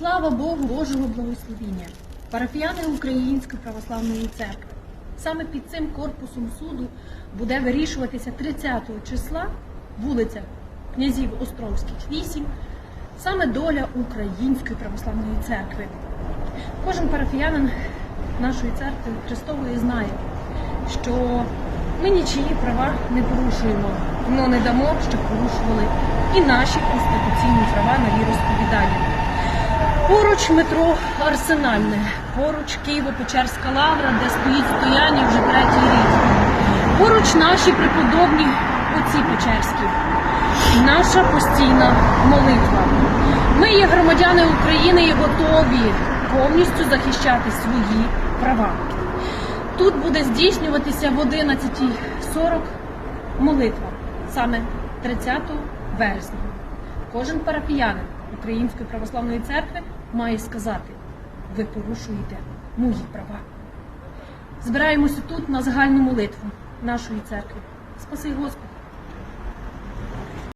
Слава Богу, Божого благословіння! Парафіяни Української православної церкви. Саме під цим корпусом суду буде вирішуватися 30 числа вулиця князів Островських 8, саме доля Української православної церкви. Кожен парафіянин нашої церкви Христової знає, що ми нічиї права не порушуємо, але не дамо, щоб порушували і наші конституційні права на віросповідання. Поруч метро Арсенальне, поруч Києво-Печерська лавра, де стоїть стояння вже третій рік. Поруч наші преподобні отці Печерські. Наша постійна молитва. Ми є громадяни України і готові повністю захищати свої права. Тут буде здійснюватися в 11.40 молитва, саме 30 вересня. Кожен парафіянин Української православної церкви має сказати: ви порушуєте мої права. Збираємося тут на загальну молитву нашої церкви. Спаси Господи!